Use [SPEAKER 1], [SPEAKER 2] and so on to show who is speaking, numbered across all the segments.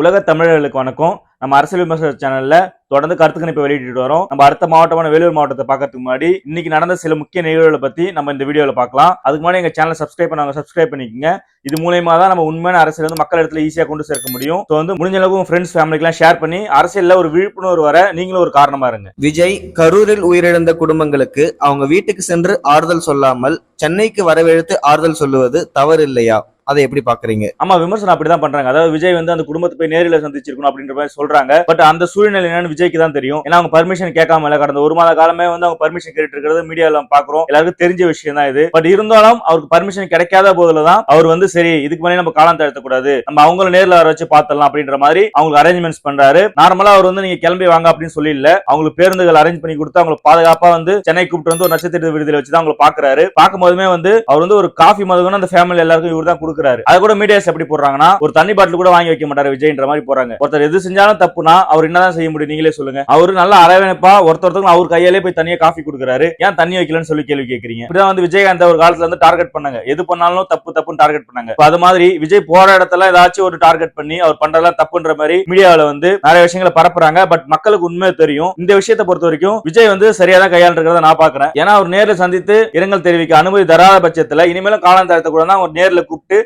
[SPEAKER 1] உலக தமிழர்களுக்கு வணக்கம். நம்ம அரசியல் விமர்சன சேனல்ல தொடர்ந்து கருத்து கணிப்பை வெளியிட்டு வரோம். நம்ம அடுத்த மாவட்டமான வேலூர் மாவட்டத்தை பார்க்கறதுக்கு முன்னாடி இன்னைக்கு நடந்த சில முக்கிய நிகழ்வுகளை பத்தி நம்ம இந்த வீடியோவில் பார்க்கலாம். அதுக்கு முன்னாடி எங்க சேனல் சப்ஸ்கிரைப் பண்ணாங்க சப்ஸ்கிரைப் பண்ணிக்கங்க. இது மூலயமா தான் நம்ம உண்மையான அரசியல் வந்து மக்கள் இடத்துல ஈஸியா கொண்டு சேர்க்க முடியும். ஸோ வந்து முடிஞ்ச அளவுக்கு ஃப்ரெண்ட்ஸ் ஃபேமிலிக்கெல்லாம் ஷேர் பண்ணி அரசியல்ல ஒரு விழிப்புணர்வு வர நீங்களும் ஒரு காரணமா இருங்க.
[SPEAKER 2] விஜய் கரூரில் உயிரிழந்த குடும்பங்களுக்கு அவங்க வீட்டுக்கு சென்று ஆறுதல் சொல்லாமல் சென்னைக்கு வரவழைத்து ஆறுதல் சொல்லுவது தவறு இல்லையா அதை எப்படி பாக்குறீங்க?
[SPEAKER 1] ஆமா விமர்சனம் அப்படிதான் பண்றாங்க. அதாவது விஜய் வந்து அந்த குடும்பத்தை போய் நேரில் சந்திச்சிருக்கணும் அப்படின்ற மாதிரி சொல்றாங்க. பட் அந்த சூழ்நிலை என்னன்னு விஜய்க்கு தான் தெரியும். ஏன்னா அவங்க பர்மிஷன் கேட்காம இல்ல. கடந்த ஒரு மாத காலமே வந்து அவங்க பர்மிஷன் கேட்டு இருக்கிறது மீடியால பாக்குறோம். எல்லாருக்கும் தெரிஞ்ச விஷயம் தான் இது. பட் இருந்தாலும் அவருக்கு பர்மிஷன் கிடைக்காத போதுல தான் அவர் வந்து சரி இதுக்கு மேலே நம்ம காலம் தழுத்தக்கூடாது நம்ம அவங்கள நேர்ல வர வச்சு பார்த்தலாம் அப்படின்ற மாதிரி அவங்களுக்கு அரேஞ்ச்மெண்ட்ஸ் பண்றாரு. நார்மலா அவர் வந்து நீங்க கிளம்பி வாங்க அப்படின்னு சொல்லி இல்ல அவங்களுக்கு பேருந்துகள் அரேஞ்ச் பண்ணி கொடுத்து அவங்களுக்கு பாதுகாப்பா வந்து சென்னை கூப்பிட்டு வந்து ஒரு நட்சத்திர விடுதலை வச்சு தான் அவங்களை பாக்குறாரு. பார்க்கும்போதுமே வந்து அவர் வந்து ஒரு காஃபி மதுகன்னு அந்த ஃபேமிலி எல்லாருக்கும் இவர் தான் கொடுக்குறாரு. அதை கூட மீடியாஸ் எப்படி போடுறாங்கன்னா ஒரு தண்ணி பாட்டில் கூட வாங்கி வைக்க மாட்டாரு விஜய்ன்ற மாதிரி போறாங்க ஒருத்தர் எது செஞ்சாலும் தப்புனா அவர் என்னதான் செய்ய முடியும் நீங்களே சொல்லுங்க. அவரு நல்ல அரவணைப்பா ஒருத்தருக்கும் அவர் கையாலே போய் தனியா காஃபி கொடுக்குறாரு. ஏன் தண்ணி வைக்கலன்னு சொல்லி கேள்வி கேட்கறீங்க இப்படிதான் வந்து விஜயகாந்த் ஒரு காலத்துல வந்து டார்கெட் பண்ணாங்க. எது பண்ணாலும் தப்பு தப்புன்னு டார்கெட் பண்ணாங்க. அது மாதிரி விஜய் போற இடத்துல ஏதாச்சும் ஒரு டார்கெட் பண்ணி அவர் பண்றதெல்லாம் தப்புன்ற மாதிரி மீடியாவில வந்து நிறைய விஷயங்களை பரப்புறாங்க. பட் மக்களுக்கு உண்மை தெரியும். இந்த விஷயத்தை பொறுத்த வரைக்கும் விஜய் வந்து சரியா தான் கையாளுறத நான் பாக்குறேன். ஏன்னா அவர் நேர்ல சந்தித்து இரங்கல் தெரிவிக்க அனுமதி தராத பட்சத்துல இனிமேலும் காலம் தரத்தை கூட தான் அவர் நேர்ல கூப்பிட்டு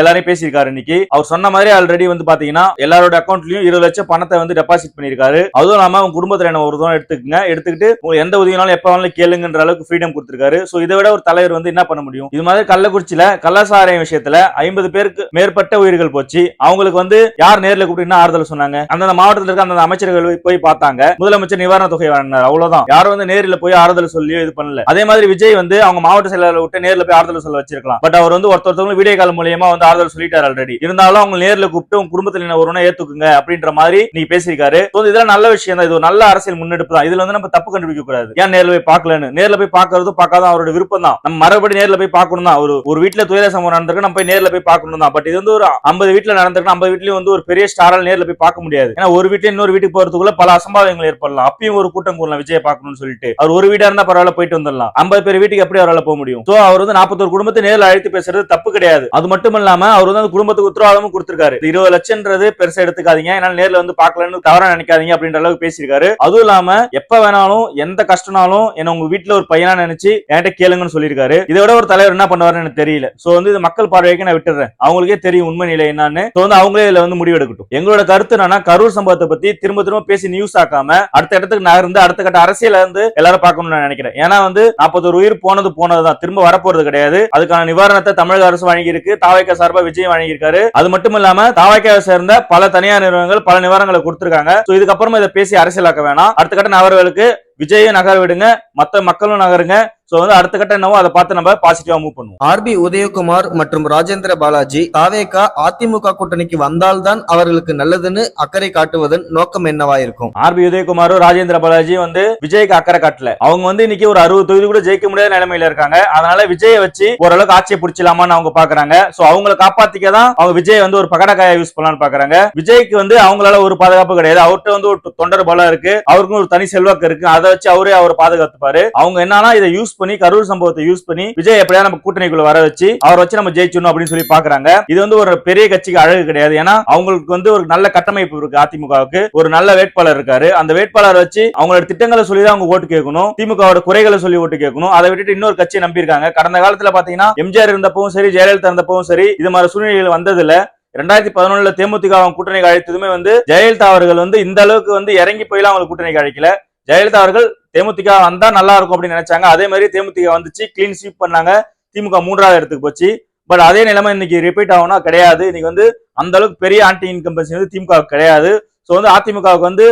[SPEAKER 1] எல்லாரையும் பேசியிருக்காரு இன்னைக்கு. அவர் சொன்ன மாதிரி ஆல்ரெடி வந்து பாத்தீங்கன்னா எல்லாரோட அக்கௌண்ட்லயும் இருபது லட்சம் பணத்தை வந்து டெபாசிட் பண்ணிருக்காரு அதுவும் இல்லாம அவங்க குடும்பத்துல என்ன ஒரு தூரம் எடுத்துக்கங்க. எடுத்துக்கிட்டு எந்த உதவினாலும் எப்ப வேணாலும் கேளுங்கன்ற அளவுக்கு ஃப்ரீடம் கொடுத்திருக்காரு. சோ இதை விட ஒரு தலைவர் வந்து என்ன பண்ண முடியும்? இது மாதிரி கள்ளக்குறிச்சியில கள்ளசாராயம் விஷயத்துல ஐம்பது பேருக்கு மேற்பட்ட உயிர்கள் போச்சு. அவங்களுக்கு வந்து யார் நேர்ல கூப்பிட்டு என்ன ஆறுதல் சொன்னாங்க? அந்தந்த மாவட்டத்தில் இருக்க அந்தந்த அமைச்சர்கள் போய் பார்த்தாங்க. முதலமைச்சர் நிவாரண தொகை வழங்கினார் அவ்வளவுதான். யாரும் வந்து நேரில் போய் ஆறுதல் சொல்லியோ இது பண்ணல. அதே மாதிரி விஜய் வந்து அவங்க மாவட்ட செயலாளர் விட்டு நேரில் போய் ஆறுதல் சொல்ல வச்சிருக்கலாம். பட் அவர் வந்து ஒருத்தர் வீடியோ கால் மூலியமா வந்து ஆறுதல் சொல்லிட்டாரு ஆல்ரெடி இருந்தாலும் அவங்க நேர்ல கூப்பிட்டு உங்க குடும்பத்தில் என்ன ஏத்துக்குங்க அப்படின்ற மாதிரி நீங்க பேசியிருக்காரு. So, இதெல்லாம் நல்ல விஷயம் தான். இது ஒரு நல்ல அரசியல் முன்னெடுப்பு தான். இதுல வந்து நம்ம தப்பு கண்டுபிடிக்க கூடாது. ஏன் நேர்ல போய் பார்க்கலன்னு? நேர்ல போய் பார்க்கறதும் பார்க்காத அவரோட விருப்பம் தான். நம்ம மறுபடி நேர்ல போய் பார்க்கணும் தான். ஒரு ஒரு வீட்டுல துயர சம்பவம் நடந்திருக்கு நம்ம போய் நேர்ல போய் பார்க்கணும் தான். பட் இது வந்து ஒரு ஐம்பது வீட்டுல நடந்திருக்கு ஐம்பது வீட்லயும் வந்து ஒரு பெரிய ஸ்டாரால் நேர்ல போய் பார்க்க முடியாது. ஏன்னா ஒரு வீட்டுல இன்னொரு வீட்டுக்கு போறதுக்குள்ள பல அசம்பாவிதங்கள் ஏற்படலாம். அப்பயும் ஒரு கூட்டம் கூடலாம் விஜய் பார்க்கணும்னு சொல்லிட்டு. அவர் ஒரு வீடா இருந்தா பரவாயில்ல போயிட்டு வந்துடலாம். ஐம்பது பேர் வீட்டுக்கு எப்படி அவரால் போக முடியும்? சோ அவர் வந்து நாற்பத்தொரு குடும்பத்தை நேரில் அழைத்து பேசுறது தப்பு கிடையாது. அது மட்டும் இல்லாம அவர் வந்து அந்த குடும்பத்துக்கு உத்தரவாதமும் கொடுத்திருக்காரு. இருபது லட்சம்ன்றது பெருசா எடுத்துக்காதீங்க. என்னால நேர்ல வந்து பாக்கலன்னு தவறா நினைக்காதீங்க அப்படின்ற அளவுக்கு பேசியிருக்காரு. அதுவும் இல்லாம எப்ப வேணாலும் எந்த கஷ்டம்னாலும் என்ன உங்க வீட்டுல ஒரு பையனா நினைச்சு என்கிட்ட கேளுங்கன்னு சொல்லியிருக்காரு. இதை விட ஒரு தலைவர் என்ன பண்ணுவாருன்னு எனக்கு தெரியல. சோ வந்து இது மக்கள் பார்வைக்கு நான் விட்டுறேன். அவங்களுக்கே தெரியும் உண்மை நிலை என்னன்னு. சோ வந்து அவங்களே இதுல வந்து முடிவெடுக்கட்டும். எங்களோட கருத்து என்னன்னா கரூர் சம்பவத்தை பத்தி திரும்ப திரும்ப பேசி நியூஸ் ஆக்காம அடுத்த இடத்துக்கு நகர்ந்து அடுத்த கட்ட அரசியல இருந்து எல்லாரும் பார்க்கணும்னு நான் நினைக்கிறேன். ஏன்னா வந்து நாற்பத்தொரு உயிர் போனது போனதுதான். திரும்ப வரப்போறது கிடையாது. அதுக்கான நிவாரணத்தை தமிழக அரசு வழங்கி இருக்கு தாவைக்க சார்பா விஜய் வழங்கியிருக்காரு. அது மட்டும் இல்லாம தாவாய்க்காவை சேர்ந்த பல தனியார் நிறுவனங்கள் பல நிவாரணங்களை கொடுத்திருக்காங்க. இதுக்கப்புறமா இதை பேசி அரசியலாக்க வேணாம். அடுத்த கட்ட நபர்களுக்கு விஜயும் நகர விடுங்க மத்த மக்களும் நகருங்க. சோ வந்து அடுத்த கட்ட என்னவோ அதை பார்த்து நம்ம பாசிட்டிவா மூவ் பண்ணுவோம்.
[SPEAKER 2] ஆர்பி உதயகுமார் மற்றும் ராஜேந்திர பாலாஜி தாவேகா அதிமுக கூட்டணிக்கு வந்தால்தான் அவர்களுக்கு நல்லதுன்னு அக்கறை காட்டுவதன் நோக்கம் என்னவா இருக்கும்?
[SPEAKER 1] ஆர்பி உதயகுமாரும் ராஜேந்திர பாலாஜி வந்து விஜய்க்கு அக்கறை காட்டல. அவங்க வந்து இன்னைக்கு ஒரு அறுபது தொகுதி கூட ஜெயிக்க முடியாத நிலைமையில இருக்காங்க. அதனால விஜயை வச்சு ஓரளவுக்கு ஆட்சியை பிடிச்சலாமான்னு அவங்க பாக்குறாங்க. சோ அவங்களை காப்பாத்திக்க தான் அவங்க விஜய் வந்து ஒரு பகடக்காய யூஸ் பண்ணலாம்னு பாக்குறாங்க. விஜய்க்கு வந்து அவங்களால ஒரு பாதுகாப்பு கிடையாது. அவர்கிட்ட வந்து ஒரு தொண்டர் பலம் இருக்கு. அவருக்கும் ஒரு தனி செல்வாக்கு இருக்கு. அதை வச்சு அவரே அவர் பாதுகாத்துப்பாரு. அவங்க என்னன்னா இதை யூஸ் பண்ணி கரூர் சம்பவத்தை யூஸ் பண்ணி விஜய் எப்படியா நம்ம கூட்டணிக்குள்ள வர வச்சு அவரை வச்சு நம்ம ஜெயிச்சணும் அப்படின்னு சொல்லி பாக்குறாங்க. இது வந்து ஒரு பெரிய கட்சிக்கு அழகு கிடையாது. ஏன்னா அவங்களுக்கு வந்து ஒரு நல்ல கட்டமைப்பு இருக்கு அதிமுகவுக்கு. ஒரு நல்ல வேட்பாளர் இருக்காரு. அந்த வேட்பாளர் வச்சு அவங்களோட திட்டங்களை சொல்லி தான் அவங்க ஓட்டு கேட்கணும். திமுகவோட குறைகளை சொல்லி ஓட்டு கேட்கணும். அதை விட்டுட்டு இன்னொரு கட்சியை நம்பியிருக்காங்க. கடந்த காலத்துல பாத்தீங்கன்னா எம்ஜிஆர் இருந்தப்பவும் சரி ஜெயலலிதா இருந்தப்பவும் சரி இது மாதிரி சூழ்நிலைகள் வந்ததுல ரெண்டாயிரத்தி பதினொன்னுல தேமுதிக அவங்க கூட்டணிக்கு அழைத்ததுமே வந்து ஜெயலலிதா அவர்கள் வந்து இந்த அளவுக்கு வந்து இறங்கி போயிலாம் அவங்க கூட்டணிக்கு அழைக்கல. ஜெயலலிதா அவர்கள் தேமுதிக வந்தா நல்லா இருக்கும் அப்படின்னு நினைச்சாங்க. அதே மாதிரி தேமுதிக வந்துச்சு கிளீன் ஸ்வீப் பண்ணாங்க. திமுக மூன்றாவது இடத்துக்கு போச்சு. பட் அதே நிலைமை இன்னைக்கு ரிப்பீட் ஆகும்னா கிடையாது. இன்னைக்கு வந்து அந்த அளவுக்கு பெரிய ஆன்டி இன்கம்பன்சி வந்து திமுக கிடையாது. ஸோ வந்து அதிமுகவுக்கு வந்து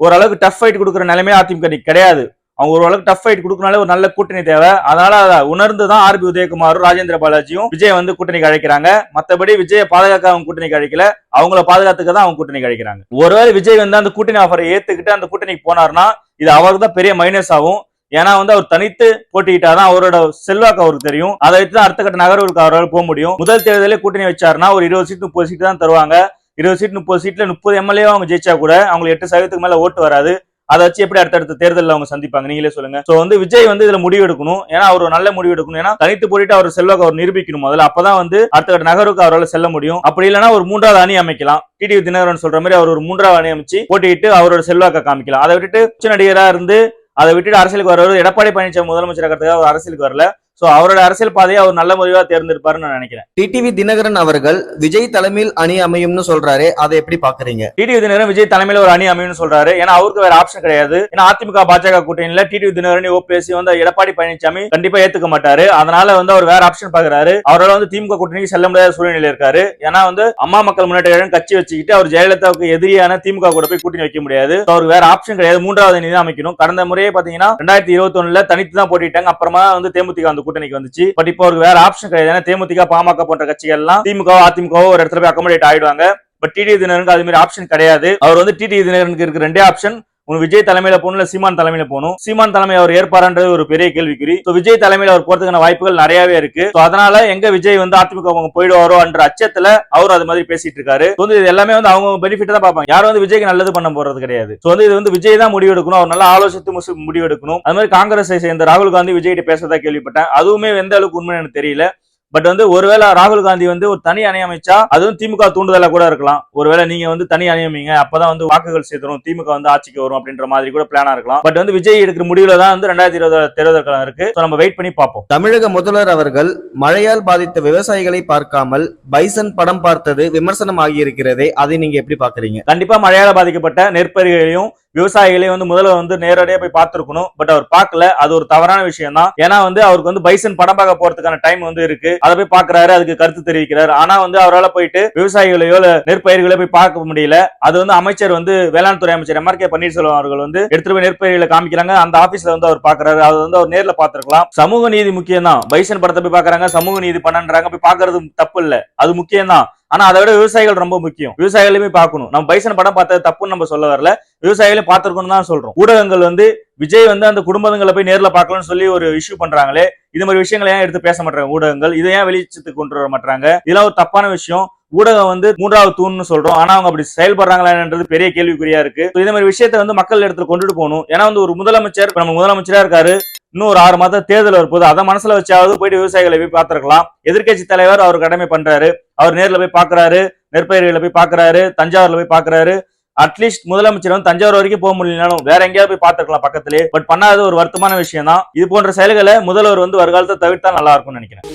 [SPEAKER 1] ஓரளவுக்கு டஃப் ஃபைட் கொடுக்குற நிலைமையே அதிமுக இன்னைக்கு கிடையாது. அவங்க ஓரளவுக்கு டஃப் ஃபைட் கொடுக்கனாலே ஒரு நல்ல கூட்டணி தேவை. அதனால அதை உணர்ந்து தான் ஆர்பி உதயகுமாரும் ராஜேந்திர பாலாஜியும் விஜய் வந்து கூட்டணி அழைக்கிறாங்க. மற்றபடி விஜயை பாதுகாக்க அவங்க கூட்டணி அழைக்கல. அவங்கள பாதுகாத்துக்க தான் அவங்க கூட்டணி அழைக்கிறாங்க. ஒருவேளை விஜய் வந்து அந்த கூட்டணி ஆஃபரை ஏத்துக்கிட்டு அந்த கூட்டணிக்கு போனார்னா இது அவருக்கு தான் பெரிய மைனஸ் ஆகும். ஏன்னா வந்து அவர் தனித்து போட்டிக்கிட்டாதான் அவரோட செல்வாக்கு அவருக்கு தெரியும். அதை வச்சு அடுத்த கட்ட நகர்வுக்கு அவரால் போக முடியும். முதல் தேர்தலே கூட்டணி வச்சாருன்னா ஒரு இருபது சீட் முப்பது சீட் தான் தருவாங்க. இருபது சீட் முப்பது சீட்ல முப்பது எம்எல்ஏ அவங்க ஜெயிச்சா கூட அவங்களுக்கு எட்டு சதவீதத்துக்கு மேல ஓட்டு வராது. அதை வச்சு எப்படி அடுத்தடுத்த தேர்தலில் அவங்க சந்திப்பாங்க? நீங்களே சொல்லுங்க. ஸோ வந்து விஜய் வந்து இதுல முடிவு எடுக்கணும் ஏன்னா அவர் நல்ல முடிவு எடுக்கணும் ஏன்னா தனித்து போயிட்டு அவர் செல்வாக்கு அவர் நிரூபிக்கணும் முதல்ல. அப்பதான் வந்து அடுத்த நகருக்கு அவரால் செல்ல முடியும். அப்படி இல்லைன்னா ஒரு மூன்றாவது அணி அமைக்கலாம். டிடிவி தினகரன் சொல்ற மாதிரி அவர் ஒரு மூன்றாவது அணி அமைச்சு போட்டியிட்டு அவரோட செல்வாக்கை காமிக்கலாம். அதை விட்டுட்டு உச்ச நடிகரா இருந்து அதை விட்டுட்டு அரசியலுக்கு வரவர் எடப்பாடி பழனிசாமி முதலமைச்சர் அவர் அரசியலுக்கு வரல. சோ அவரோட அரசியல் பாதையை அவர் நல்ல முடிவா தேர்ந்தெடுப்பாருன்னு நான் நினைக்கிறேன்.
[SPEAKER 2] டிடிவி தினகரன் அவர்கள் விஜய் தலைமையில் அணி அமையும்னு சொல்றாரு அதை எப்படி பாக்குறீங்க
[SPEAKER 1] டிடிவி தினகரன் விஜய் தலைமையில ஒரு அணி அமையும்னு சொல்றாரு. ஏன்னா அவருக்கு வேற ஆப்ஷன் கிடையாது. ஏன்னா அதிமுக பாஜக கூட்டணியில டிடிவி தினகரன் ஓபிஎஸ்சி வந்து எடப்பாடி பழனிசாமி கண்டிப்பா ஏத்துக்க மாட்டாரு. அதனால வந்து அவர் வேற ஆப்ஷன் பாக்குறாரு அவரால் வந்து திமுக கூட்டணிக்கு செல்ல முடியாத சூழ்நிலை இருக்காரு. ஏன்னா வந்து அம்மா மக்கள் முன்னேற்ற கட்சி வச்சுக்கிட்டு அவர் ஜெயலலிதாவுக்கு எதிரியான திமுக கூட போய் கூட்டணி வைக்க முடியாது. அவருக்கு வேற ஆப்ஷன் கிடையாது. மூன்றாவது அணி தான் அமைக்கணும். கடந்த முறையே பாத்தீங்கன்னா ரெண்டாயிரத்தி இருபத்தி ஒண்ணுல தனித்து தான் போட்டிட்டாங்க அப்புறமா வந்து தேமுதிக அந்த கூட்டணிக்கு வந்துச்சு. பட் இப்போ அவருக்கு வேற ஆப்ஷன் கிடையாது. ஏன்னா தேமுதிக பாமக போன்ற கட்சிகள் எல்லாம் திமுக அதிமுக ஒரு இடத்துல போய் அக்கமடேட் ஆயிடுவாங்க. பட் டிடி தினகரனுக்கு அது மாதிரி ஆப்ஷன் கிடையாது. அவர் வந்து டிடி தினகரனுக்கு இருக்கு ரெண்டே ஆப்ஷன் ஒன்னு விஜய் தலைமையில போகணும் சீமான் தலைமையில போகணும்? சீமான் தலைமை அவர் ஏற்பாருன்றது ஒரு பெரிய கேள்விக்குறி. விஜய் தலைமையில அவர் போறதுக்கான வாய்ப்புகள் நிறையவே இருக்கு. ஸோ அதனால எங்க விஜய் வந்து அதிமுக அவங்க போயிடுவாரோ என்ற அச்சத்துல அவர் அது மாதிரி பேசிட்டு இருக்காரு. வந்து இது எல்லாமே வந்து அவங்க பெனிஃபிட் தான் பார்ப்பாங்க. யாரும் வந்து விஜய்க்கு நல்லது பண்ண போறது கிடையாது. ஸோ வந்து இது வந்து விஜய் தான் முடிவு எடுக்கணும். அவர் நல்லா ஆலோசித்து முசு- முடிவு எடுக்கணும். அது மாதிரி காங்கிரஸை சேர்ந்த ராகுல் காந்தி விஜய்கிட்ட பேசுறதா கேள்விப்பட்டேன். அதுவுமே எந்த அளவுக்கு உண்மை எனக்கு தெரியல. பட் வந்து ஒருவேளை ராகுல் காந்தி வந்து ஒரு தனி அணி அமைச்சா அதுவும் திமுக தூண்டுதலா கூட இருக்கலாம். ஒருவேளை நீங்க வந்து தனி அணி அமைங்க அப்பதான் வந்து வாக்குகள் சேர்த்துரும் திமுக வந்து ஆட்சிக்கு வரும் அப்படின்ற மாதிரி கூட பிளானா இருக்கலாம். பட் வந்து விஜய் எடுக்கிற முடிவுல தான் வந்து ரெண்டாயிரத்தி இருபது தேர்தல் இருக்கு. நம்ம வெயிட் பண்ணி பார்ப்போம்.
[SPEAKER 2] தமிழக முதல்வர் அவர்கள் மழையால் பாதித்த விவசாயிகளை பார்க்காமல் பைசன் படம் பார்த்தது விமர்சனம் ஆகியிருக்கிறதே அதை நீங்க எப்படி பாக்குறீங்க
[SPEAKER 1] கண்டிப்பா மழையால பாதிக்கப்பட்ட நெற்பயிர்களையும் விவசாயிகளையும் வந்து முதல்ல வந்து நேரடியா போய் பார்த்திருக்கணும். பட் அவர் பார்க்கல. அது ஒரு தவறான விஷயம் தான் ஏன்னா வந்து அவருக்கு வந்து பைசன் படம் பார்க்க போறதுக்கான டைம் வந்து இருக்கு. அதை போய் பாக்குறாரு அதுக்கு கருத்து தெரிவிக்கிறாரு. ஆனா வந்து அவரால் போயிட்டு விவசாயிகளையோ இல்ல நெற்பயிர்களையோ போய் பார்க்க முடியல. அது வந்து அமைச்சர் வந்து வேளாண் துறை அமைச்சர் எம் ஆர் கே பன்னீர்செல்வம் அவர்கள் வந்து எடுத்துட்டு போய் நெற்பயிர்களை காமிக்கிறாங்க. அந்த ஆபீஸ்ல வந்து அவர் பாக்குறாரு அது வந்து அவர் நேர்ல பார்த்துருக்கலாம். சமூக நீதி முக்கியம் தான் பைசன் படத்தை போய் பாக்குறாங்க சமூக நீதி பண்ணன்றாங்க போய் பாக்குறது தப்பு இல்ல. அது முக்கியம் தான் ஆனா அதை விட விவசாயிகள் ரொம்ப முக்கியம். விவசாயிகளையுமே பார்க்கணும். நம்ம பைசன் படம் பார்த்தது தப்புன்னு நம்ம சொல்ல வரல. விவசாயிகளையும் பார்த்துருக்கணும் தான் சொல்றோம். ஊடகங்கள் வந்து விஜய் வந்து அந்த குடும்பங்களை போய் நேர்ல பார்க்கலாம்னு சொல்லி ஒரு இஷ்யூ பண்றாங்களே இது மாதிரி விஷயங்களை ஏன் எடுத்து பேச மாட்டாங்க ஊடகங்கள்? இதை ஏன் வெளிச்சத்துக்கு கொண்டு வர மாட்டாங்க இதெல்லாம் ஒரு தப்பான விஷயம். ஊடகம் வந்து மூன்றாவது தூண்னு சொல்றோம். ஆனா அவங்க அப்படி செயல்படுறாங்களான்றது பெரிய கேள்விக்குறியா இருக்கு. இந்த மாதிரி விஷயத்த வந்து மக்கள் இடத்துல கொண்டுட்டு போகணும். ஏன்னா வந்து ஒரு முதலமைச்சர் நம்ம முதலமைச்சரா இருக்காரு. இன்னும் ஒரு ஆறு மாதம் தேர்தல் வரும்போது அதை மனசுல வச்சாவது போயிட்டு விவசாயிகளை போய் பார்த்துருக்கலாம். எதிர்க்கட்சி தலைவர் அவர் கடமை பண்றாரு. அவர் நேர்ல போய் பாக்குறாரு நெற்பயிர்களை போய் பாக்குறாரு தஞ்சாவூர்ல போய் பாக்குறாரு அட்லீஸ்ட் முதலமைச்சர் வந்து தஞ்சாவூர் வரைக்கும் போக முடியலனாலும் வேற எங்கேயாவது போய் பார்த்துருக்கலாம் பக்கத்திலே. பட் பண்ணாத ஒரு வருத்தமான விஷயம் தான் இது போன்ற செயல்களை முதல்வர் வந்து வருங்காலத்தை தவிர்த்தா நல்லா இருக்கும்னு நினைக்கிறேன்.